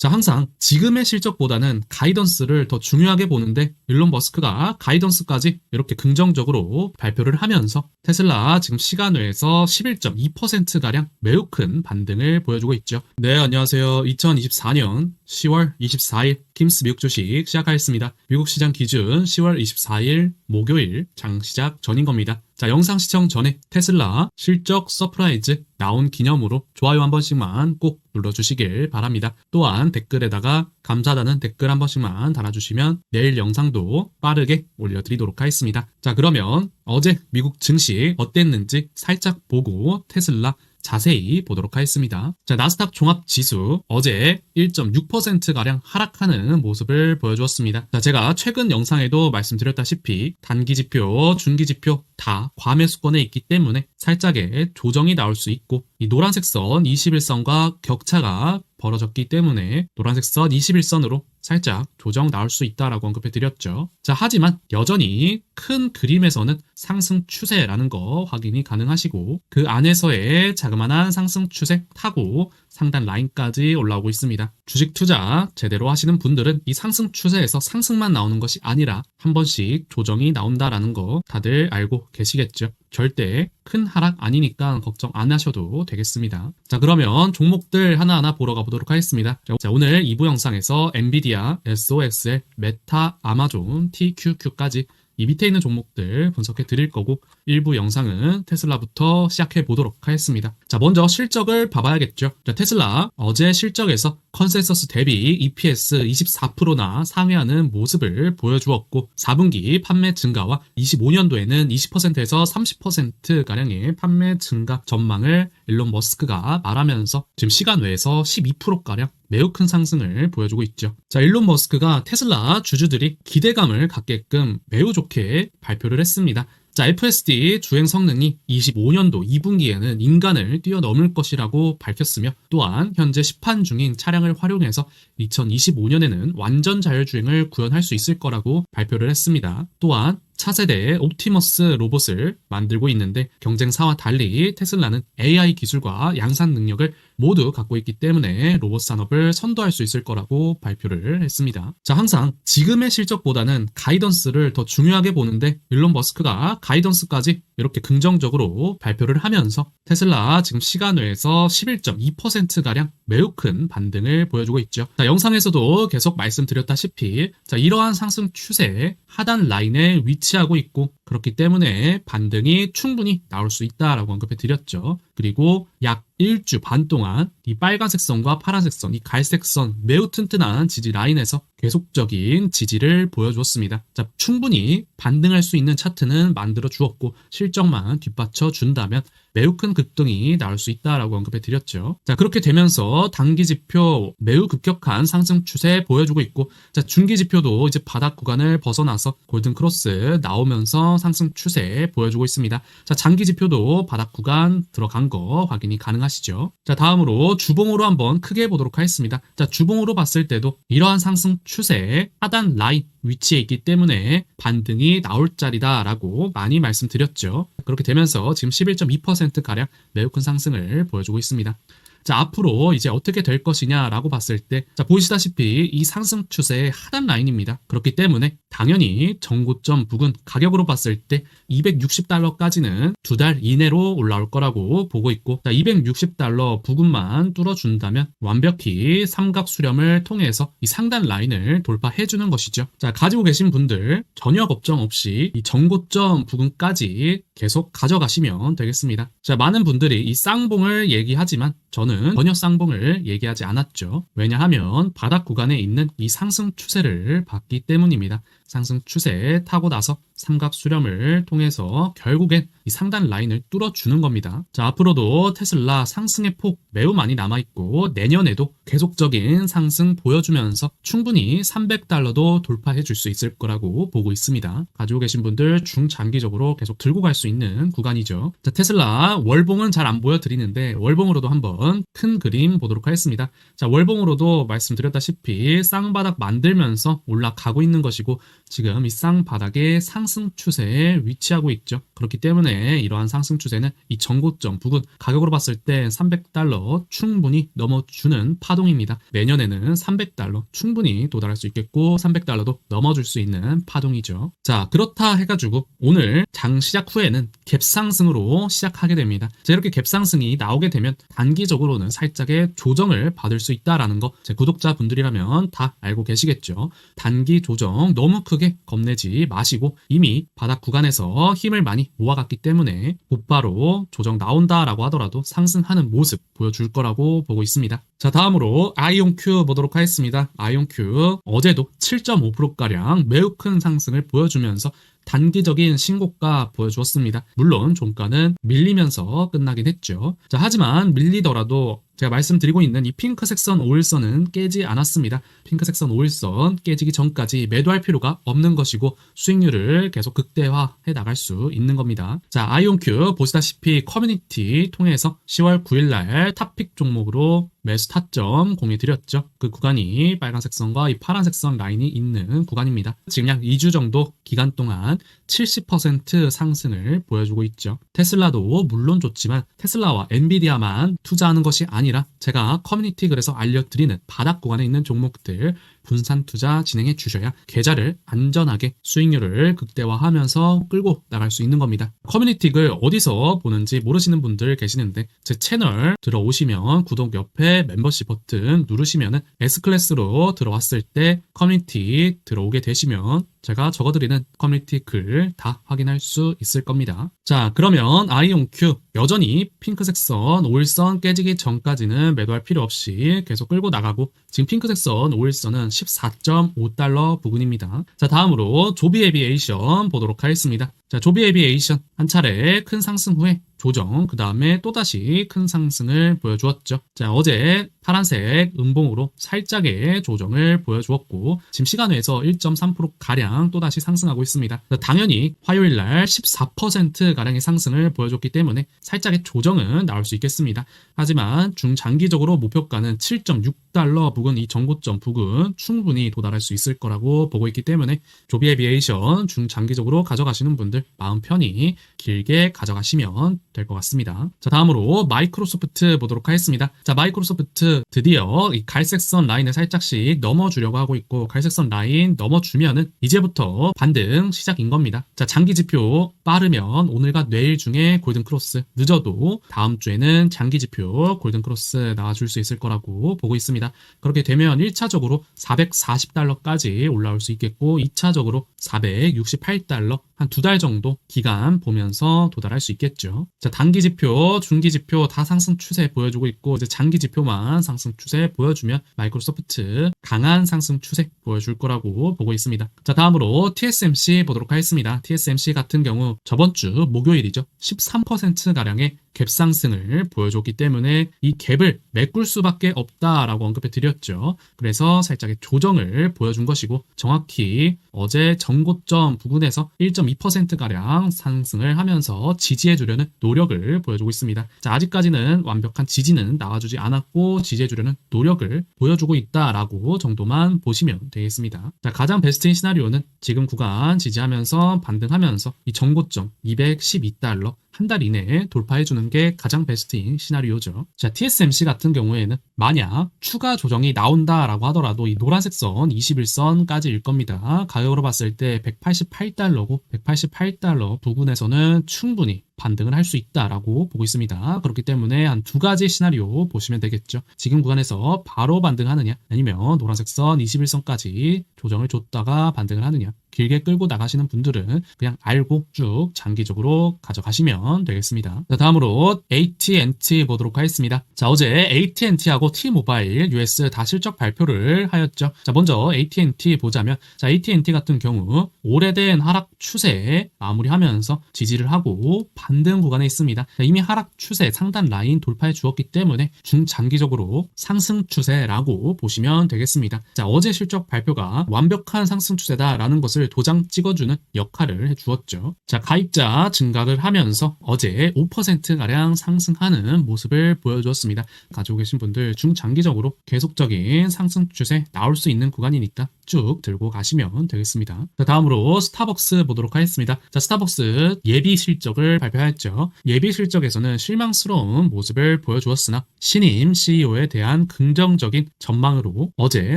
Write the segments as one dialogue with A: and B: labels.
A: 자, 항상 지금의 실적보다는 가이던스를 더 중요하게 보는데 일론 머스크가 가이던스까지 이렇게 긍정적으로 발표를 하면서 테슬라 지금 시간외에서 11.2%가량 매우 큰 반등을 보여주고 있죠. 네, 안녕하세요. 2024년 10월 24일 김스 미국 주식 시작하겠습니다. 미국 시장 기준 10월 24일 목요일 장 시작 전인 겁니다. 자, 영상 시청 전에 테슬라 실적 서프라이즈 나온 기념으로 좋아요 한 번씩만 꼭 눌러주시길 바랍니다. 또한 댓글에다가 감사하다는 댓글 한 번씩만 달아주시면 내일 영상도 빠르게 올려드리도록 하겠습니다. 자, 그러면 어제 미국 증시 어땠는지 살짝 보고 테슬라 자세히 보도록 하겠습니다. 자, 나스닥 종합 지수 어제 1.6%가량 하락하는 모습을 보여주었습니다. 자, 제가 최근 영상에도 말씀드렸다시피 단기 지표, 중기 지표 다 과매수권에 있기 때문에 살짝의 조정이 나올 수 있고 이 노란색 선 21선과 격차가 벌어졌기 때문에 노란색 선 21선으로 살짝 조정 나올 수 있다라고 언급해 드렸죠. 자, 하지만 여전히 큰 그림에서는 상승 추세라는 거 확인이 가능하시고 그 안에서의 자그마한 상승 추세 타고 상단 라인까지 올라오고 있습니다. 주식 투자 제대로 하시는 분들은 이 상승 추세에서 상승만 나오는 것이 아니라 한 번씩 조정이 나온다라는 거 다들 알고 계시겠죠. 절대 큰 하락 아니니까 걱정 안 하셔도 되겠습니다. 자, 그러면 종목들 하나하나 보러 가보도록 하겠습니다. 자, 오늘 2부 영상에서 엔비디아, SOXL, 메타, 아마존, TQQ까지 이 밑에 있는 종목들 분석해 드릴 거고 일부 영상은 테슬라부터 시작해 보도록 하겠습니다. 자, 먼저 실적을 봐봐야겠죠. 자, 테슬라 어제 실적에서 컨센서스 대비 EPS 24%나 상회하는 모습을 보여주었고 4분기 판매 증가와 25년도에는 20%에서 30%가량의 판매 증가 전망을 일론 머스크가 말하면서 지금 시간 외에서 12%가량 매우 큰 상승을 보여주고 있죠. 자, 일론 머스크가 테슬라 주주들이 기대감을 갖게끔 매우 좋게 발표를 했습니다. 자, FSD 주행 성능이 25년도 2분기에는 인간을 뛰어넘을 것이라고 밝혔으며 또한 현재 시판 중인 차량을 활용해서 2025년에는 완전 자율주행을 구현할 수 있을 거라고 발표를 했습니다. 또한 차세대의 옵티머스 로봇을 만들고 있는데 경쟁사와 달리 테슬라는 AI 기술과 양산 능력을 모두 갖고 있기 때문에 로봇 산업을 선도할 수 있을 거라고 발표를 했습니다. 자, 항상 지금의 실적보다는 가이던스를 더 중요하게 보는데 일론 머스크가 가이던스까지 이렇게 긍정적으로 발표를 하면서 테슬라 지금 시간 외에서 11.2%가량 매우 큰 반등을 보여주고 있죠. 자, 영상에서도 계속 말씀드렸다시피 자, 이러한 상승 추세 하단 라인에 위치하고 있고 그렇기 때문에 반등이 충분히 나올 수 있다라고 언급해 드렸죠. 그리고 약 1주 반 동안 이 빨간색 선과 파란색 선, 이 갈색 선 매우 튼튼한 지지 라인에서 계속적인 지지를 보여주었습니다. 자, 충분히 반등할 수 있는 차트는 만들어 주었고 실적만 뒷받쳐 준다면 매우 큰 급등이 나올 수 있다라고 언급해 드렸죠. 자, 그렇게 되면서 단기 지표 매우 급격한 상승 추세 보여주고 있고 자, 중기 지표도 이제 바닥 구간을 벗어나서 골든 크로스 나오면서 상승 추세 보여주고 있습니다. 자, 장기 지표도 바닥 구간 들어간 거 확인이 가능하시죠. 자, 다음으로 주봉으로 한번 크게 보도록 하겠습니다. 자, 주봉으로 봤을 때도 이러한 상승 추세 하단 라인 위치에 있기 때문에 반등이 나올 자리다라고 많이 말씀드렸죠. 그렇게 되면서 지금 11.2%가량 매우 큰 상승을 보여주고 있습니다. 자, 앞으로 이제 어떻게 될 것이냐라고 봤을 때, 자, 보시다시피 이 상승 추세의 하단 라인입니다. 그렇기 때문에 당연히 정고점 부근 가격으로 봤을 때 260달러까지는 두 달 이내로 올라올 거라고 보고 있고, 자, 260달러 부근만 뚫어준다면 완벽히 삼각 수렴을 통해서 이 상단 라인을 돌파해 주는 것이죠. 자, 가지고 계신 분들 전혀 걱정 없이 이 정고점 부근까지 계속 가져가시면 되겠습니다. 자, 많은 분들이 이 쌍봉을 얘기하지만 저는 전혀 쌍봉을 얘기하지 않았죠. 왜냐하면 바닥 구간에 있는 이 상승 추세를 봤기 때문입니다. 상승 추세 타고 나서 삼각 수렴을 통해서 결국엔 이 상단 라인을 뚫어주는 겁니다. 자, 앞으로도 테슬라 상승의 폭 매우 많이 남아있고 내년에도 계속적인 상승 보여주면서 충분히 300달러도 돌파해 줄 수 있을 거라고 보고 있습니다. 가지고 계신 분들 중장기적으로 계속 들고 갈 수 있는 구간이죠. 자, 테슬라 월봉은 잘 안 보여드리는데 월봉으로도 한번 큰 그림 보도록 하겠습니다. 자, 월봉으로도 말씀드렸다시피 쌍바닥 만들면서 올라가고 있는 것이고 지금 이 쌍바닥의 상승 추세에 위치하고 있죠. 그렇기 때문에 때문에 이러한 상승 추세는 이 정고점 부근 가격으로 봤을 때 300달러 충분히 넘어주는 파동입니다. 내년에는 300달러 충분히 도달할 수 있겠고 300달러도 넘어줄 수 있는 파동이죠. 자 그렇다 해가지고 오늘 장 시작 후에는 갭상승으로 시작하게 됩니다. 자 이렇게 갭상승이 나오게 되면 단기적으로는 살짝의 조정을 받을 수 있다라는 거 제 구독자분들이라면 다 알고 계시겠죠. 단기 조정 너무 크게 겁내지 마시고 이미 바닥 구간에서 힘을 많이 모아갔기 때문에 곧바로 조정 나온다라고 하더라도 상승하는 모습 보여줄 거라고 보고 있습니다. 자 다음으로 아이온큐 보도록 하겠습니다. 아이온큐 어제도 7.5%가량 매우 큰 상승을 보여주면서 단기적인 신고가 보여주었습니다. 물론 종가는 밀리면서 끝나긴 했죠. 자, 하지만 밀리더라도 제가 말씀드리고 있는 이 핑크색 선 5일선은 깨지 않았습니다. 핑크색 선 5일선 깨지기 전까지 매도할 필요가 없는 것이고 수익률을 계속 극대화해 나갈 수 있는 겁니다. 자, 아이온큐 보시다시피 커뮤니티 통해서 10월 9일날 탑픽 종목으로 매수 타점 공유 드렸죠. 그 구간이 빨간색 선과 이 파란색 선 라인이 있는 구간입니다. 지금 약 2주 정도 기간 동안 70% 상승을 보여주고 있죠. 테슬라도 물론 좋지만 테슬라와 엔비디아만 투자하는 것이 아니라 제가 커뮤니티 글에서 알려드리는 바닥 구간에 있는 종목들 분산 투자 진행해 주셔야 계좌를 안전하게 수익률을 극대화하면서 끌고 나갈 수 있는 겁니다. 커뮤니티 글 어디서 보는지 모르시는 분들 계시는데 제 채널 들어오시면 구독 옆에 멤버십 버튼 누르시면 S클래스로 들어왔을 때 커뮤니티 들어오게 되시면 제가 적어드리는 커뮤니티 글 다 확인할 수 있을 겁니다. 자, 그러면 아이온큐 여전히 핑크색 선 5일선 깨지기 전까지는 매도할 필요 없이 계속 끌고 나가고 지금 핑크색 선 5일선은 14.5달러 부근입니다. 자, 다음으로 조비 에비에이션 보도록 하겠습니다. 자, 조비 에비에이션 한 차례 큰 상승 후에 조정, 그 다음에 또다시 큰 상승을 보여주었죠. 자, 어제 파란색 음봉으로 살짝의 조정을 보여주었고, 지금 시간 외에서 1.3%가량 또다시 상승하고 있습니다. 당연히 화요일 날 14%가량의 상승을 보여줬기 때문에 살짝의 조정은 나올 수 있겠습니다. 하지만 중장기적으로 목표가는 7.6달러 부근 이 정고점 부근 충분히 도달할 수 있을 거라고 보고 있기 때문에 조비 에비에이션 중장기적으로 가져가시는 분들 마음 편히 길게 가져가시면 될 것 같습니다. 자, 다음으로 마이크로소프트 보도록 하겠습니다. 자, 마이크로소프트 드디어 이 갈색선 라인을 살짝씩 넘어주려고 하고 있고 갈색선 라인 넘어주면은 이제부터 반등 시작인 겁니다. 자, 장기 지표 빠르면 오늘과 내일 중에 골든 크로스 늦어도 다음 주에는 장기 지표 골든 크로스 나와줄 수 있을 거라고 보고 있습니다. 그렇게 되면 1차적으로 440달러까지 올라올 수 있겠고 2차적으로 468달러 한 두 달 정도 기간 보면서 도달할 수 있겠죠. 자, 단기 지표, 중기 지표 다 상승 추세 보여주고 있고 이제 장기 지표만 상승 추세 보여주면 마이크로소프트 강한 상승 추세 보여줄 거라고 보고 있습니다. 자, 다음으로 TSMC 보도록 하겠습니다. TSMC 같은 경우 저번 주 목요일이죠. 13%가량의 갭 상승을 보여줬기 때문에 이 갭을 메꿀 수밖에 없다라고 언급해 드렸죠. 그래서 살짝의 조정을 보여준 것이고 정확히 어제 정고점 부근에서 1.2%가량 상승을 하면서 지지해 주려는 노 력을 보여주고 있습니다. 자, 아직까지는 완벽한 지지는 나와주지 않았고 지지해 주려는 노력을 보여주고 있다라고 정도만 보시면 되겠습니다. 자, 가장 베스트인 시나리오는 지금 구간 지지하면서 반등하면서 이 정고점 212달러 한 달 이내에 돌파해 주는 게 가장 베스트인 시나리오죠. 자, TSMC 같은 경우에는 만약 추가 조정이 나온다라고 하더라도 이 노란색 선 21선까지일 겁니다. 가격으로 봤을 때 188달러고 188달러 부근에서는 충분히 반등을 할 수 있다라고 보고 있습니다. 그렇기 때문에 한 두 가지 시나리오 보시면 되겠죠. 지금 구간에서 바로 반등하느냐 아니면 노란색 선 21선까지 조정을 줬다가 반등을 하느냐 길게 끌고 나가시는 분들은 그냥 알고 쭉 장기적으로 가져가시면 되겠습니다. 자, 다음으로 AT&T 보도록 하겠습니다. 자, 어제 AT&T하고 T-모바일 US 다 실적 발표를 하였죠. 자, 먼저 AT&T 보자면 자, AT&T 같은 경우 오래된 하락 추세 마무리하면서 지지를 하고 반등 구간에 있습니다. 자, 이미 하락 추세 상단 라인 돌파해 주었기 때문에 중장기적으로 상승 추세라고 보시면 되겠습니다. 자, 어제 실적 발표가 완벽한 상승 추세다라는 것을 도장 찍어주는 역할을 해주었죠. 자, 가입자 증가를 하면서 어제 5%가량 상승하는 모습을 보여주었습니다. 가지고 계신 분들 중장기적으로 계속적인 상승 추세 나올 수 있는 구간이니까 쭉 들고 가시면 되겠습니다. 자, 다음으로 스타벅스 보도록 하겠습니다. 자, 스타벅스 예비 실적을 발표 하였죠. 예비 실적에서는 실망스러운 모습을 보여주었으나 신임 CEO에 대한 긍정적인 전망으로 어제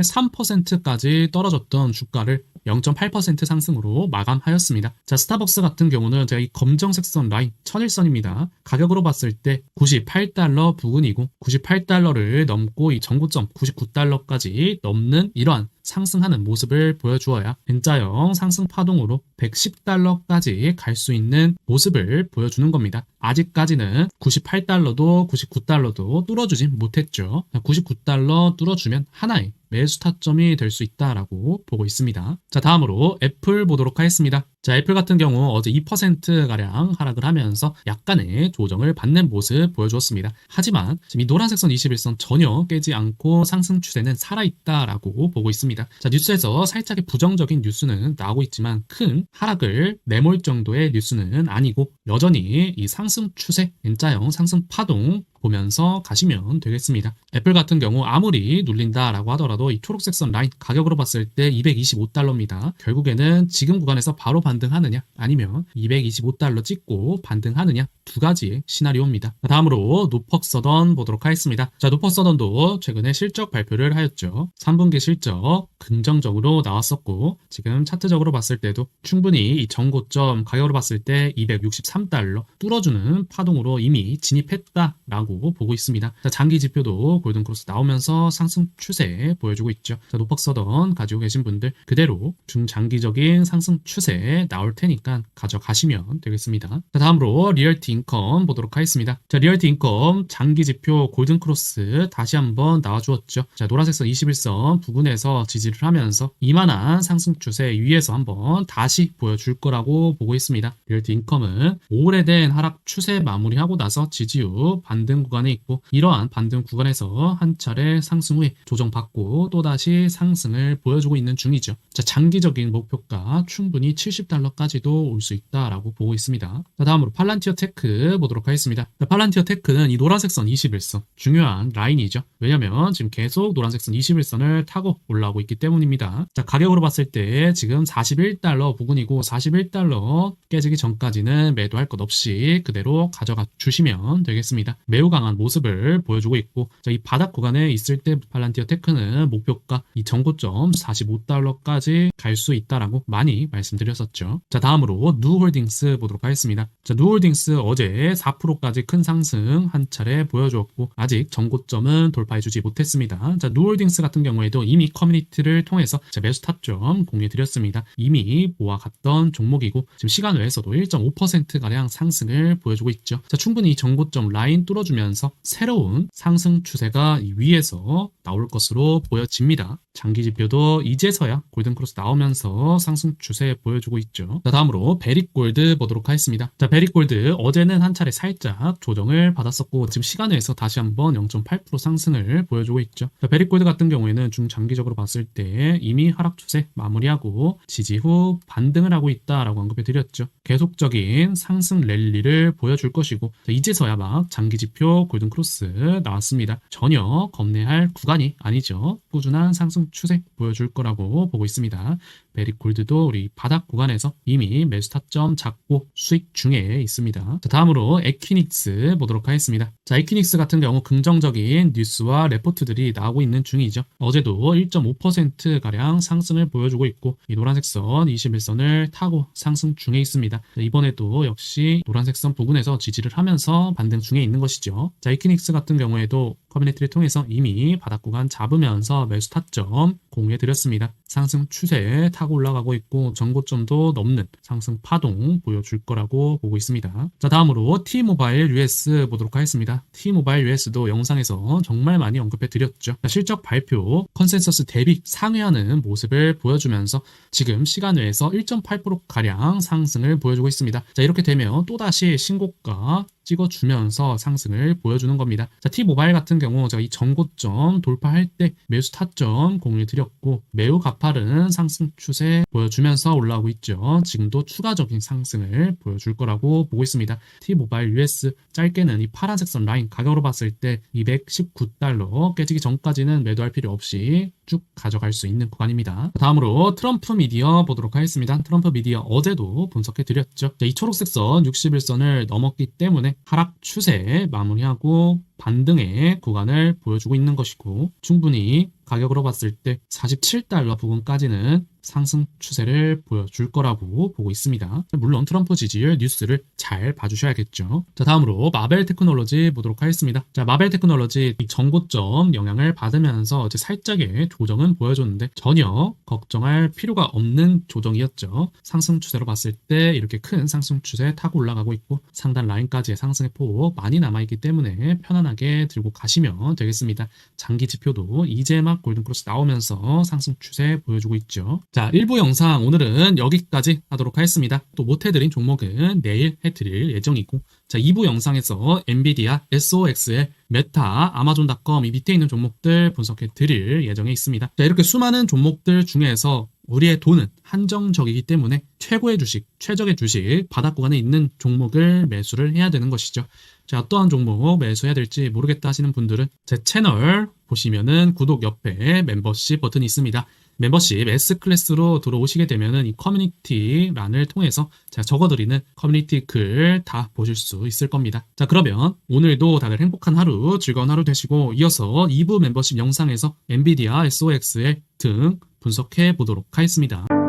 A: 3%까지 떨어졌던 주가를 0.8% 상승으로 마감하였습니다. 자, 스타벅스 같은 경우는 제가 이 검정색 선 라인 천일선입니다. 가격으로 봤을 때 98달러 부근이고 98달러를 넘고 이 전고점 99달러까지 넘는 이러한 상승하는 모습을 보여주어야 N자형 상승 파동으로 110달러까지 갈 수 있는 모습을 보여주는 겁니다. 아직까지는 98달러도 99달러도 뚫어주진 못했죠. 99달러 뚫어주면 하나의 매수 타점이 될 수 있다라고 보고 있습니다. 자, 다음으로 애플 보도록 하겠습니다. 자, 애플 같은 경우 어제 2%가량 하락을 하면서 약간의 조정을 받는 모습 보여주었습니다. 하지만 지금 이 노란색 선 21선 전혀 깨지 않고 상승 추세는 살아있다라고 보고 있습니다. 자, 뉴스에서 살짝의 부정적인 뉴스는 나오고 있지만 큰 하락을 내몰 정도의 뉴스는 아니고 여전히 이 상승 추세, N자형 상승 파동 보면서 가시면 되겠습니다. 애플 같은 경우 아무리 눌린다라고 하더라도 이 초록색 선 라인 가격으로 봤을 때 225달러입니다. 결국에는 지금 구간에서 바로 반 등하느냐 아니면 225달러 찍고 반등하느냐 두 가지의 시나리오입니다. 다음으로 노퍽서던 보도록 하겠습니다. 자, 노퍽서던도 최근에 실적 발표를 하였죠. 3분기 실적 긍정적으로 나왔었고 지금 차트적으로 봤을 때도 충분히 이 전고점 가격으로 봤을 때 263달러 뚫어주는 파동으로 이미 진입했다라고 보고 있습니다. 자, 장기 지표도 골든크로스 나오면서 상승 추세 보여주고 있죠. 자, 노퍽서던 가지고 계신 분들 그대로 중장기적인 상승 추세 나올 테니까 가져가시면 되겠습니다. 자, 다음으로 리얼티 인컴 보도록 하겠습니다. 자, 리얼티 인컴 장기 지표 골든 크로스 다시 한번 나와주었죠. 자, 노란색 선 21선 부근에서 지지를 하면서 이만한 상승 추세 위에서 한번 다시 보여줄 거라고 보고 있습니다. 리얼티 인컴은 오래된 하락 추세 마무리하고 나서 지지 후 반등 구간에 있고 이러한 반등 구간에서 한 차례 상승 후에 조정받고 또다시 상승을 보여주고 있는 중이죠. 자, 장기적인 목표가 충분히 70 달러까지도 올 수 있다라고 보고 있습니다. 자, 다음으로 팔란티어 테크 보도록 하겠습니다. 자, 팔란티어 테크는 이 노란색 선 21선 중요한 라인이죠. 왜냐면 지금 계속 노란색 선 21선을 타고 올라오고 있기 때문입니다. 자, 가격으로 봤을 때 지금 41달러 부근이고 41달러 깨지기 전까지는 매도할 것 없이 그대로 가져가 주시면 되겠습니다. 매우 강한 모습을 보여주고 있고 자, 이 바닥 구간에 있을 때 팔란티어 테크는 목표가 이 정고점 45달러까지 갈 수 있다라고 많이 말씀드렸었죠. 자, 다음으로 누홀딩스 보도록 하겠습니다. 자, 누홀딩스 어제 4%까지 큰 상승 한 차례 보여주었고 아직 정고점은 돌파해주지 못했습니다. 자, 누홀딩스 같은 경우에도 이미 커뮤니티를 통해서 매수 타점 공유드렸습니다. 이미 모아갔던 종목이고 지금 시간 외에서도 1.5%가량 상승을 보여주고 있죠. 자, 충분히 정고점 라인 뚫어주면서 새로운 상승 추세가 위에서 나올 것으로 보여집니다. 장기 지표도 이제서야 골든크로스 나오면서 상승 추세 보여주고 있 죠. 자, 다음으로 베릭골드 보도록 하겠습니다. 자, 베릭골드 어제는 한 차례 살짝 조정을 받았었고 지금 시간에서 다시 한번 0.8% 상승을 보여주고 있죠. 자, 베릭골드 같은 경우에는 중장기적으로 봤을 때 이미 하락 추세 마무리하고 지지 후 반등을 하고 있다라고 언급해 드렸죠. 계속적인 상승 랠리를 보여줄 것이고 자, 이제서야 막 장기 지표 골든크로스 나왔습니다. 전혀 겁내할 구간이 아니죠. 꾸준한 상승 추세 보여줄 거라고 보고 있습니다. 베리골드도 우리 바닥 구간에서 이미 매수 타점 잡고 수익 중에 있습니다. 자, 다음으로 에퀴닉스 보도록 하겠습니다. 자, 에퀴닉스 같은 경우 긍정적인 뉴스와 레포트들이 나오고 있는 중이죠. 어제도 1.5%가량 상승을 보여주고 있고 이 노란색 선 21선을 타고 상승 중에 있습니다. 자, 이번에도 역시 노란색 선 부근에서 지지를 하면서 반등 중에 있는 것이죠. 자, 에퀴닉스 같은 경우에도 커뮤니티를 통해서 이미 바닥 구간 잡으면서 매수 타점 공유해 드렸습니다. 상승 추세 타고 올라가고 있고 전고점도 넘는 상승 파동 보여줄 거라고 보고 있습니다. 자 다음으로 T모바일 US 보도록 하겠습니다. T모바일 US도 영상에서 정말 많이 언급해 드렸죠. 자, 실적 발표 컨센서스 대비 상회하는 모습을 보여주면서 지금 시간 외에서 1.8%가량 상승을 보여주고 있습니다. 자 이렇게 되면 또다시 신고가 찍어주면서 상승을 보여주는 겁니다. 자, T모바일 같은 경우 제가 이 전고점 돌파할 때 매수 타점 공유 드렸고 매우 가파른 상승 추세 보여주면서 올라오고 있죠. 지금도 추가적인 상승을 보여줄 거라고 보고 있습니다. T모바일 US 짧게는 이 파란색 선 라인 가격으로 봤을 때 219달러 깨지기 전까지는 매도할 필요 없이 쭉 가져갈 수 있는 구간입니다. 다음으로 트럼프 미디어 보도록 하겠습니다. 트럼프 미디어 어제도 분석해 드렸죠. 자, 이 초록색 선 61선을 넘었기 때문에 하락 추세 마무리하고 반등의 구간을 보여주고 있는 것이고 충분히 가격으로 봤을 때 47달러 부근까지는 상승 추세를 보여줄 거라고 보고 있습니다. 물론 트럼프 지지율 뉴스를 잘 봐주셔야겠죠. 자 다음으로 마벨 테크놀로지 보도록 하겠습니다. 자 마벨 테크놀로지 이 전고점 영향을 받으면서 이제 살짝의 조정은 보여줬는데 전혀 걱정할 필요가 없는 조정이었죠. 상승 추세로 봤을 때 이렇게 큰 상승 추세 타고 올라가고 있고 상단 라인까지의 상승의 폭 많이 남아있기 때문에 편안하게 들고 가시면 되겠습니다. 장기 지표도 이제 막 골든크로스 나오면서 상승 추세 보여주고 있죠. 자, 1부 영상 오늘은 여기까지 하도록 하겠습니다. 또 못해드린 종목은 내일 해드릴 예정이고, 자, 2부 영상에서 엔비디아, SOXL, 메타, 아마존닷컴 이 밑에 있는 종목들 분석해 드릴 예정에 있습니다. 자, 이렇게 수많은 종목들 중에서 우리의 돈은 한정적이기 때문에 최고의 주식, 최적의 주식, 바닥 구간에 있는 종목을 매수를 해야 되는 것이죠. 자, 어떠한 종목 매수해야 될지 모르겠다 하시는 분들은 제 채널 보시면은 구독 옆에 멤버십 버튼이 있습니다. 멤버십 S클래스로 들어오시게 되면은 이 커뮤니티란을 통해서 제가 적어드리는 커뮤니티 글 다 보실 수 있을 겁니다. 자, 그러면 오늘도 다들 행복한 하루, 즐거운 하루 되시고 이어서 2부 멤버십 영상에서 엔비디아, SOXL 등 분석해 보도록 하겠습니다.